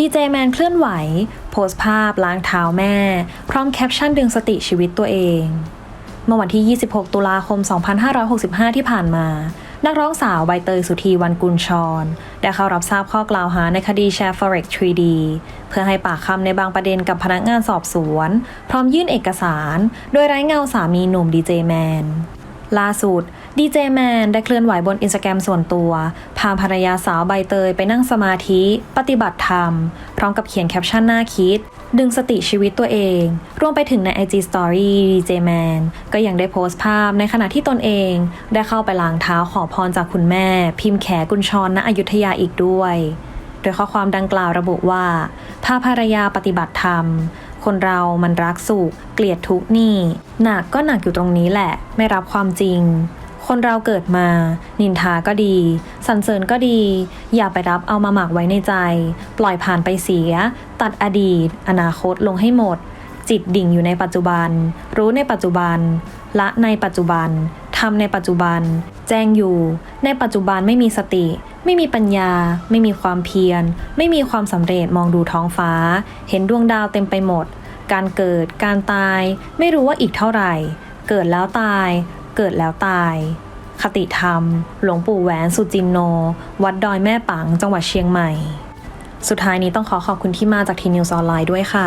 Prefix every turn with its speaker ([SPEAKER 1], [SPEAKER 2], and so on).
[SPEAKER 1] ดีเจแมนเคลื่อนไหว โพสต์ภาพล้างเท้าแม่ พร้อมแคปชั่นดึงสติชีวิตตัวเอง เมื่อวันที่ 26 ตุลาคม 2565 ที่ผ่านมา นักร้องสาวใบเตยสุธีวันกุลชร ได้เข้ารับทราบข้อกล่าวหาในคดีแชร์ Forex 3D เพื่อให้ปากคำในบางประเด็นกับพนักงานสอบสวน พร้อมยื่นเอกสาร โดยไร้เงาสามีหนุ่มดีเจแมน ล่าสุดดีเจแมนได้เคลื่อนไหวบนอินสตาแกรมส่วนตัว พาภรรยาสาวใบเตยไปนั่งสมาธิ ปฏิบัติธรรม พร้อมกับเขียนแคปชั่นน่าคิด ดึงสติชีวิตตัวเอง รวมไปถึงใน IG Story ดีเจแมนก็ยังได้โพสต์ภาพในขณะที่ตนเอง ได้เข้าไปล้างเท้าขอพรจากคุณแม่ พิมพ์แขกุญชรณอยุธยาอีกด้วย โดยข้อความดังกล่าวระบุว่าพาภรรยาปฏิบัติธรรม คนเรามันรักสุขเกลียดทุกนี่ หนักก็หนักอยู่ตรงนี้แหละ ไม่รับความจริง คนเราเกิดมา นินทาก็ดีสรรเสริญก็ดี อย่าไปรับเอามาหมักไว้ในใจ ปล่อยผ่านไปเสีย ตัดอดีต อนาคตลงให้หมด จิตดิ่งอยู่ในปัจจุบัน รู้ในปัจจุบัน ละในปัจจุบันทำในปัจจุบัน แจ้งอยู่ ในปัจจุบันไม่มีสติ ไม่มีปัญญา ไม่มีความเพียร ไม่มีความสำเร็จมองดูท้องฟ้า เห็นดวงดาวเต็มไปหมด การเกิด การตาย ไม่รู้ว่าอีกเท่าไหร่ เกิดแล้วตาย เกิดแล้วตาย คติธรรม หลวงปู่แหวนสุจินโน วัดดอยแม่ปัง จังหวัดเชียงใหม่ สุดท้ายนี้ต้องขอขอบคุณที่มาจากทีนิวส์ออนไลน์ด้วยค่ะ